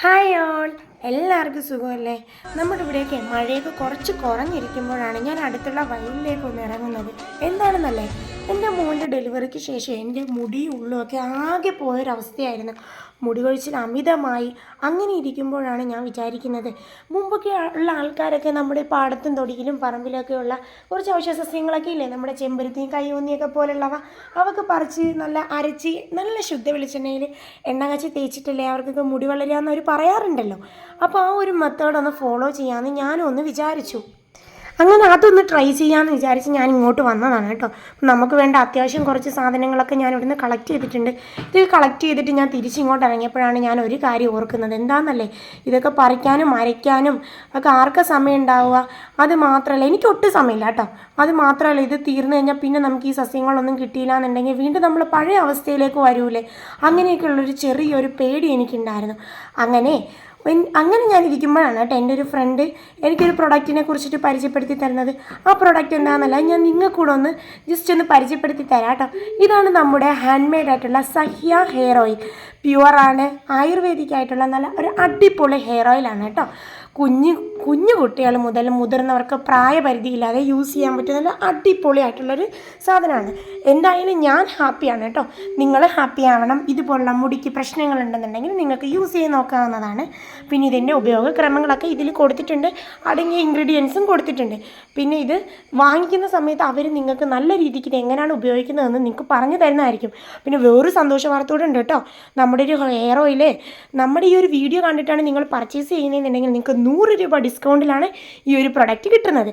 Hi all എല്ലാവർക്കും സുഖമല്ലേ? നമ്മുടെ ഇവിടെയൊക്കെ മഴയൊക്കെ കുറച്ച് കുറഞ്ഞിരിക്കുമ്പോഴാണ് ഞാൻ അടുത്തുള്ള വയലിലേക്ക് ഒന്ന് ഇറങ്ങുന്നത്. എന്താണെന്നല്ലേ? എന്റെ മോന്റെ ഡെലിവറിക്ക് ശേഷം എന്റെ മുടി ഉള്ളുമൊക്കെ ആകെ പോയൊരവസ്ഥയായിരുന്നു. മുടി കൊഴിച്ചിൽ അമിതമായി അങ്ങനെ ഇരിക്കുമ്പോഴാണ് ഞാൻ വിചാരിക്കുന്നത്. മുമ്പൊക്കെ ഉള്ള ആൾക്കാരൊക്കെ നമ്മുടെ പാടത്തും തൊടിയിലും പറമ്പിലൊക്കെ ഉള്ള കുറച്ച് ഔഷധ സസ്യങ്ങളൊക്കെ ഇല്ലേ? നമ്മുടെ ചെമ്പരത്തിയും കയ്യൂന്നിയൊക്കെ പോലുള്ളവ. അവക്ക് പറിച്ച് നല്ല അരച്ച് നല്ല ശുദ്ധ വെളിച്ചെണ്ണയിൽ എണ്ണ കച്ചി തേച്ചിട്ടല്ലേ അവർക്കൊക്കെ മുടി വളരുക എന്നവർ പറയാറുണ്ടല്ലോ. അപ്പോൾ ആ ഒരു മെത്തേഡ് ഒന്ന് ഫോളോ ചെയ്യാമെന്ന് ഞാനും ഒന്ന് വിചാരിച്ചു. അങ്ങനെ അതൊന്ന് ട്രൈ ചെയ്യാമെന്ന് വിചാരിച്ച് ഞാൻ ഇങ്ങോട്ട് വന്നതാണ് കേട്ടോ. നമുക്ക് വേണ്ട അത്യാവശ്യം കുറച്ച് സാധനങ്ങളൊക്കെ ഞാൻ ഇവിടുന്ന് കളക്ട് ചെയ്തിട്ടുണ്ട്. ഇത് കളക്ട് ചെയ്തിട്ട് ഞാൻ തിരിച്ചിങ്ങോട്ട് ഇറങ്ങിയപ്പോഴാണ് ഞാൻ ഒരു കാര്യം ഓർക്കുന്നത്. എന്താണെന്നല്ലേ ഇതൊക്കെ പറിക്കാനും അരയ്ക്കാനും ഒക്കെ ആർക്കാ സമയം ഉണ്ടാവുക? അത് മാത്രമല്ല എനിക്ക് ഒട്ടും സമയമില്ല കേട്ടോ. അത് മാത്രമല്ല ഇത് തീർന്നു കഴിഞ്ഞാൽ പിന്നെ നമുക്ക് ഈ സസ്യങ്ങളൊന്നും കിട്ടിയില്ല എന്നുണ്ടെങ്കിൽ വീണ്ടും നമ്മൾ പഴയ അവസ്ഥയിലേക്ക് വരൂലേ? അങ്ങനെയൊക്കെയുള്ളൊരു ചെറിയൊരു പേടി എനിക്കുണ്ടായിരുന്നു. അങ്ങനെ അങ്ങനെ ഞാൻ ഇരിക്കുമ്പോഴാണ് കേട്ടോ എന്റെ ഒരു ഫ്രണ്ട് എനിക്കൊരു പ്രൊഡക്റ്റിനെ കുറിച്ചിട്ട് പരിചയപ്പെടുത്തി തരുന്നത്. ആ പ്രൊഡക്റ്റ് എന്താണെന്നല്ല ഞാൻ നിങ്ങൾക്ക് കൂടെ ഒന്ന് ജസ്റ്റ് ഒന്ന് പരിചയപ്പെടുത്തി തരാം കേട്ടോ. ഇതാണ് നമ്മുടെ ഹാൻഡ് മെയ്ഡ് ആയിട്ടുള്ള സഹ്യ ഹെയർ ഓയിൽ പ്യുവറാണ് ആയുർവേദിക് ആയിട്ടുള്ള നല്ല ഒരു അടിപൊളി ഹെയർ ഓയിലാണ് കേട്ടോ. കുഞ്ഞ് കുഞ്ഞു കുട്ടികൾ മുതൽ മുതിർന്നവർക്ക് പ്രായപരിധിയില്ലാതെ യൂസ് ചെയ്യാൻ പറ്റുന്ന അടിപൊളിയായിട്ടുള്ളൊരു സാധനമാണ്. എന്തായാലും ഞാൻ ഹാപ്പിയാണ് കേട്ടോ. നിങ്ങൾ ഹാപ്പി ആവണം. ഇതുപോലുള്ള മുടിക്ക് പ്രശ്നങ്ങളുണ്ടെന്നുണ്ടെങ്കിൽ നിങ്ങൾക്ക് യൂസ് ചെയ്ത് നോക്കാവുന്നതാണ്. പിന്നെ ഇതിന്റെ ഉപയോഗക്രമങ്ങളൊക്കെ ഇതിൽ കൊടുത്തിട്ടുണ്ട്. അടങ്ങിയ ഇൻഗ്രീഡിയൻസും കൊടുത്തിട്ടുണ്ട്. പിന്നെ ഇത് വാങ്ങിക്കുന്ന സമയത്ത് അവർ നിങ്ങൾക്ക് നല്ല രീതിക്ക് ഇത് എങ്ങനെയാണ് ഉപയോഗിക്കുന്നതെന്ന് നിങ്ങൾക്ക് പറഞ്ഞു തരുന്നതായിരിക്കും. പിന്നെ വേറൊരു സന്തോഷ വാർത്തയോടെ ഉണ്ട് കേട്ടോ. നമ്മുടെ ഒരു ഹെയർ ഓയിലേ നമ്മുടെ ഈ ഒരു വീഡിയോ കണ്ടിട്ടാണ് നിങ്ങൾ പർച്ചേസ് ചെയ്യുന്നതെന്നുണ്ടെങ്കിൽ നിങ്ങൾക്ക് നൂറ് രൂപ ഡിസ്കൗണ്ടിലാണ് ഈ ഒരു പ്രൊഡക്റ്റ് കിട്ടുന്നത്.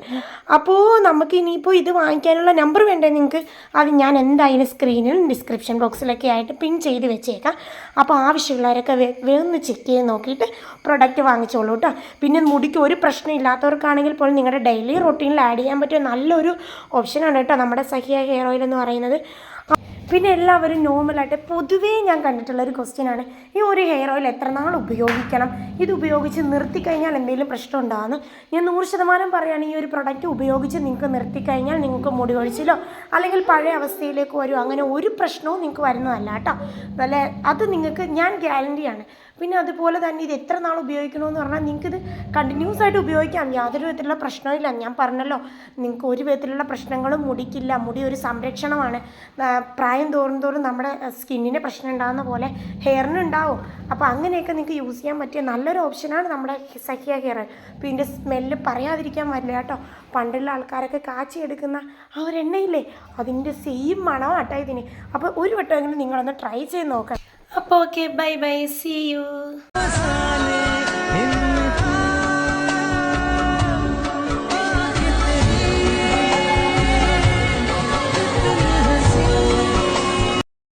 അപ്പോൾ നമുക്ക് ഇനിയിപ്പോൾ ഇത് വാങ്ങിക്കാനുള്ള നമ്പർ വേണ്ടേ നിങ്ങൾക്ക്? അത് ഞാൻ എന്തായാലും സ്ക്രീനിലും ഡിസ്ക്രിപ്ഷൻ ബോക്സിലൊക്കെ ആയിട്ട് പിൻ ചെയ്ത് വെച്ചേക്കാം. അപ്പോൾ ആവശ്യമുള്ളവരൊക്കെ വേഗം ചെക്ക് ചെയ്ത് നോക്കിയിട്ട് പ്രൊഡക്റ്റ് വാങ്ങിച്ചോളൂ കേട്ടോ പിന്നെ മുടിക്ക് ഒരു പ്രശ്നം ഇല്ലാത്തവർക്കാണെങ്കിൽ പോലും നിങ്ങളുടെ ഡെയിലി റൊട്ടീനിൽ ആഡ് ചെയ്യാൻ പറ്റിയ നല്ലൊരു ഓപ്ഷനാണ് കേട്ടോ നമ്മുടെ സഹിയ ഹെയർ ഓയിൽ എന്ന് പറയുന്നത്. പിന്നെ എല്ലാവരും നോർമലായിട്ട് പൊതുവേ ഞാൻ കണ്ടിട്ടുള്ള ഒരു ക്വസ്റ്റ്യനാണ് ഈ ഒരു ഹെയർ ഓയിൽ എത്ര നാൾ ഉപയോഗിക്കണം? ഇത് ഉപയോഗിച്ച് നിർത്തിക്കഴിഞ്ഞാൽ എന്തെങ്കിലും പ്രശ്നം ഉണ്ടാകുന്നു ഞാൻ നൂറ് ശതമാനം പറയുകയാണ് ഈ ഒരു പ്രൊഡക്റ്റ് ഉപയോഗിച്ച് നിങ്ങൾക്ക് നിർത്തിക്കഴിഞ്ഞാൽ നിങ്ങൾക്ക് മുടി കൊഴിച്ചിലോ അല്ലെങ്കിൽ പഴയ അവസ്ഥയിലേക്ക് വരുമോ അങ്ങനെ ഒരു പ്രശ്നവും നിങ്ങൾക്ക് വരുന്നതല്ല കേട്ടോ. നല്ല അത് നിങ്ങൾക്ക് ഞാൻ ഗ്യാരണ്ടിയാണ് പിന്നെ അതുപോലെ തന്നെ ഇത് എത്ര നാൾ ഉപയോഗിക്കണമെന്ന് പറഞ്ഞാൽ നിങ്ങൾക്കിത് കണ്ടിന്യൂസ് ആയിട്ട് ഉപയോഗിക്കാം. യാതൊരു വിധത്തിലുള്ള പ്രശ്നമില്ല ഞാൻ പറഞ്ഞല്ലോ നിങ്ങൾക്ക് ഒരു വിധത്തിലുള്ള പ്രശ്നങ്ങളും മുടിക്കില്ല. മുടി ഒരു സംരക്ഷണമാണ്. പ്രായം തോറും തോറും നമ്മുടെ സ്കിന്നിന് പ്രശ്നം ഉണ്ടാകുന്ന പോലെ ഹെയറിന് ഉണ്ടാവും. അപ്പോൾ അങ്ങനെയൊക്കെ നിങ്ങൾക്ക് യൂസ് ചെയ്യാൻ പറ്റിയ നല്ലൊരു ഓപ്ഷനാണ് നമ്മുടെ സഖിയ ഹെയർ. അപ്പോൾ ഇതിന്റെ സ്മെല്ല് പറയാതിരിക്കാൻ പറ്റില്ല കേട്ടോ. പണ്ടുള്ള ആൾക്കാരൊക്കെ കാച്ചിയെടുക്കുന്ന ആ ഒരു എണ്ണയില്ലേ? അതിന്റെ സെയിം മണമാണ് കേട്ടോ ഇതിന്. അപ്പോൾ ഒരു വട്ടമെങ്കിലും നിങ്ങളൊന്ന് ട്രൈ ചെയ്ത് നോക്കാം. അപ്പോൾ okay bye bye see you